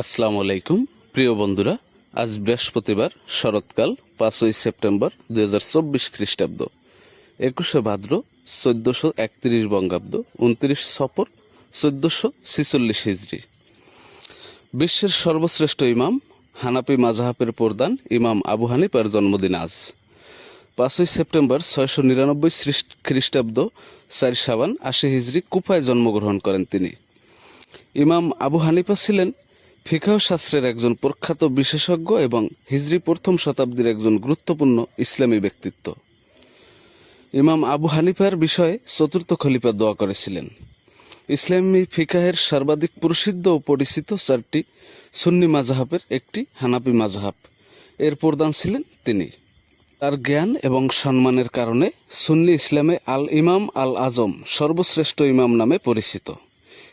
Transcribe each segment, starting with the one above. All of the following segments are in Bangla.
আসসালামু আলাইকুম, প্রিয় বন্ধুরা, আজ বৃহস্পতিবার, শরৎকাল, পাঁচই সেপ্টেম্বর, দুই হাজার চব্বিশ খ্রিস্টাব্দ। একুশে ভাদ্র, চোদ্দশো একত্রিশ বঙ্গাব্দ, উনত্রিশ সফর চোদ্দশো ছিচল্লিশ হিজড়ি বিশ্বের সর্বশ্রেষ্ঠ ইমাম হানাপি মাজাহাবের প্রদান ইমাম আবু হানিফার জন্মদিন আজ। পাঁচই সেপ্টেম্বর, ছয়শো নিরানব্বই খ্রিস্টাব্দ, চার সাবান আশি হিজড়ি কুফায় জন্মগ্রহণ করেন তিনি। ইমাম আবু হানিফা ছিলেন ফিকাহ শাস্ত্রের একজন প্রখ্যাত বিশেষজ্ঞ এবং হিজরি প্রথম শতাব্দীর একজন গুরুত্বপূর্ণ ইসলামী ব্যক্তিত্ব। ইমাম আবু হানিফার বিষয়ে চতুর্থ খলিফা দোয়া করেছিলেন। ইসলামী ফিকাহের সর্বাধিক প্রসিদ্ধ ও পরিচিত চারটি সুন্নি মাজাহাবের একটি হানাপি মাজাহাব এর প্রধান ছিলেন তিনি। তার জ্ঞান এবং সম্মানের কারণে সুন্নি ইসলামে আল ইমাম আল আজম সর্বশ্রেষ্ঠ ইমাম নামে পরিচিত।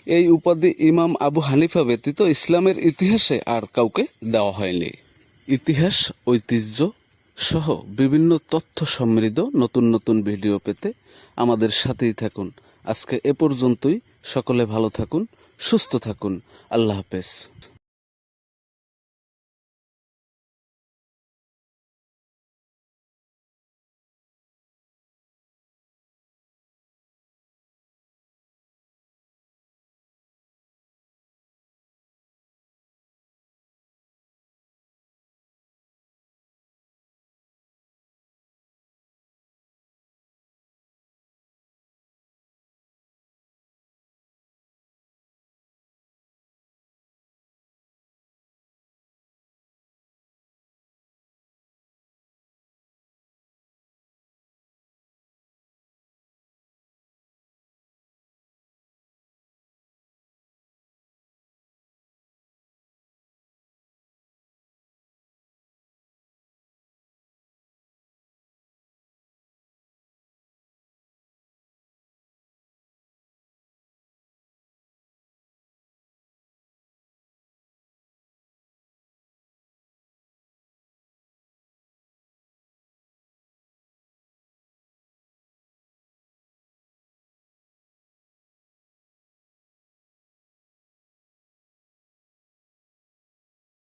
এই উপাধি ইমাম আবু হানিফা ব্যতীত ইসলামের ইতিহাসে আর কাউকে দেওয়া হয়নি। ইতিহাস, ঐতিহ্য সহ বিভিন্ন তথ্য সমৃদ্ধ নতুন নতুন ভিডিও পেতে আমাদের সাথেই থাকুন। আজকে এ পর্যন্তই। সকলে ভালো থাকুন, সুস্থ থাকুন। আল্লাহ হাফেজ।